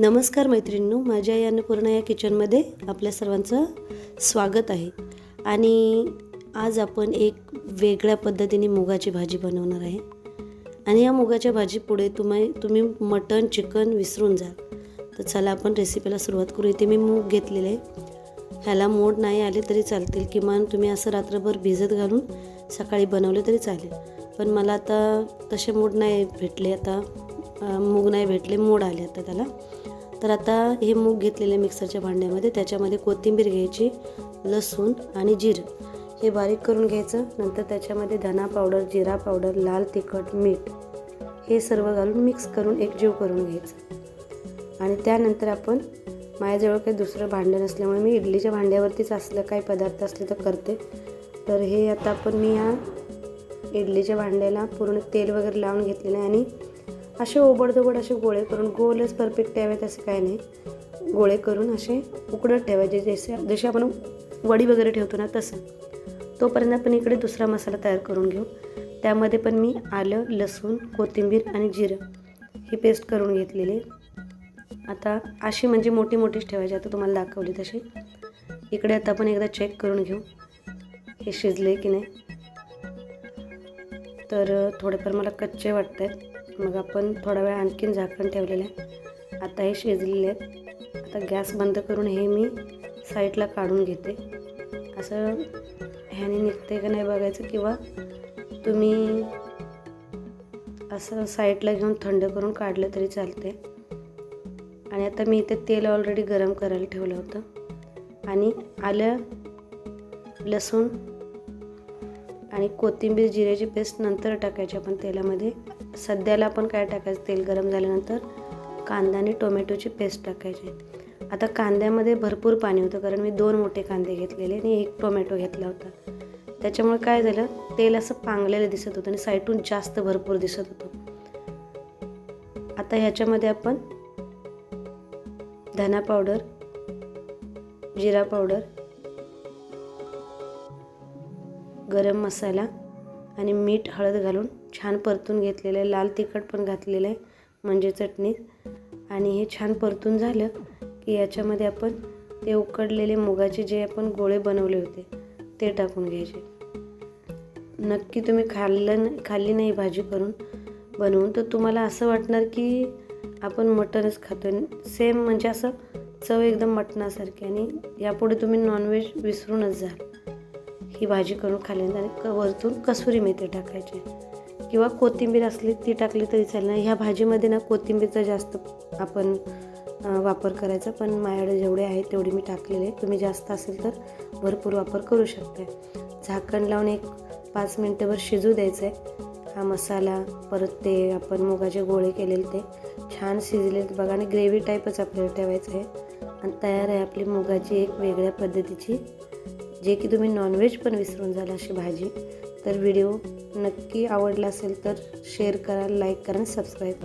नमस्कार मैत्रिणींनो माझ्या या अन्नपूर्णा या किचनमध्ये आपल्या सर्वांचं स्वागत आहे. आणि आज आपण एक वेगळ्या पद्धतीने मुगाची भाजी बनवणार आहे. आणि या मुगाच्या भाजीपुढे तुम्ही तुम्ही मटण चिकन विसरून जा. तर चला आपण रेसिपीला सुरुवात करू. इथे मी मूग घेतलेले आहे. ह्याला मोड नाही आले तरी चालतील. किमान तुम्ही असं रात्रभर भिजत घालून सकाळी बनवले तरी चालेल. पण मला आता तसे मूड नाही भेटले. आता मूग नाही भेटले मोड आले आता त्याला. तर आता हे मूग घेतलेले मिक्सरच्या भांड्यामध्ये त्याच्यामध्ये कोथिंबीर घ्यायची लसूण आणि जिरं. हे बारीक करून घ्यायचं. नंतर त्याच्यामध्ये धना पावडर जिरा पावडर लाल तिखट मीठ हे सर्व घालून मिक्स करून एकजीव करून घ्यायचं. आणि त्यानंतर आपण माझ्याजवळ काही दुसरं भांडं नसल्यामुळे मी इडलीच्या भांड्यावरतीच असलं काही पदार्थ असले तर करते. तर हे आता आपण मी ह्या इडलीच्या भांड्याला पूर्ण तेल वगैरे लावून घेतलेलं आहे आणि असे ओबडधोबड असे गोळे करून गोलच परफेक्ट ठेवायचे असं काय नाही. गोळे करून असे उकडत ठेवायचे जसे जसे आपण वडी वगैरे ठेवतो ना तसं. तोपर्यंत आपण इकडे दुसरा मसाला तयार करून घेऊ. त्यामध्ये पण मी आलं लसूण कोथिंबीर आणि जिरं ही पेस्ट करून घेतलेली. आता अशी म्हणजे मोठी मोठीच ठेवायची आता तुम्हाला दाखवली तशी. इकडे आता आपण एकदा चेक करून घेऊ. हे शिजले की नाही. तर थोडेफार मला कच्चे वाटत आहेत मग आपण थोडा वेळ आणखीन झाकण ठेवलेलं आहे. आता हे शिजलेले आहेत. आता गॅस बंद करून हे मी साईडला काढून घेते. असं ह्याने निघते का नाही बघायचं किंवा तुम्ही असं साईडला घेऊन थंड करून काढलं तरी चालते आणि आता मी इथे तेल ऑलरेडी गरम करायला ठेवलं होतं. आणि आलं लसूण आणि कोथिंबीर जिऱ्याची पेस्ट नंतर टाकायची. आपण तेलामध्ये सध्याला आपण काय टाकायचं? तेल गरम झाल्यानंतर कांदा आणि टोमॅटोची पेस्ट टाकायची. आता कांद्यामध्ये भरपूर पाणी होतं कारण मी दोन मोठे कांदे घेतलेले आणि एक टोमॅटो घेतला होता. त्याच्यामुळे काय झालं? तेल असं पांगलेलं दिसत होतं आणि साईटून जास्त भरपूर दिसत होतं. आता ह्याच्यामध्ये आपण धना पावडर जिरा पावडर गरम मसाला आणि मीठ हळद घालून छान परतून घेतलेलं आहे लाल तिखट पण घातलेलं आहे म्हणजे चटणी आणि हे छान परतून झालं की याच्यामध्ये आपण ते उकडलेले मुगाचे जे आपण गोळे बनवले होते ते टाकून घ्यायचे. नक्की तुम्ही खाल्लं खाल्ली नाही भाजी करून बनवून तर तुम्हाला असं वाटणार की आपण मटनच खातो सेम म्हणजे असं चव एकदम मटणासारखी आणि यापुढे तुम्ही नॉनव्हेज विसरूनच जाल ही भाजी करून खाल्ल्यानंतर आणि क वरतून कसुरी मेथी टाकायची. किंवा कोथिंबीर असली ती टाकली तरी चालेल. ह्या भाजीमध्ये ना कोथिंबीरचा जास्त आपण वापर करायचा. पण माझ्याकडे जेवढे आहे तेवढी मी टाकलेले तुम्ही जास्त असेल तर भरपूर वापर करू शकता. झाकण लावून एक पाच मिनटंभर शिजू द्यायचं आहे हा मसाला परत ते आपण मुगाचे गोळे केलेले ते छान शिजले बघा. आणि ग्रेव्ही टाईपच आपल्याला ठेवायचं आहे. आणि तयार आहे आपली मुगाची एक वेगळ्या पद्धतीची जे की तुम्ही नॉनव्हेज पण विसरून जाल अशी भाजी. तर व्हिडिओ नक्की आवडला असेल तर शेअर करा लाईक करा आणि सबस्क्राईब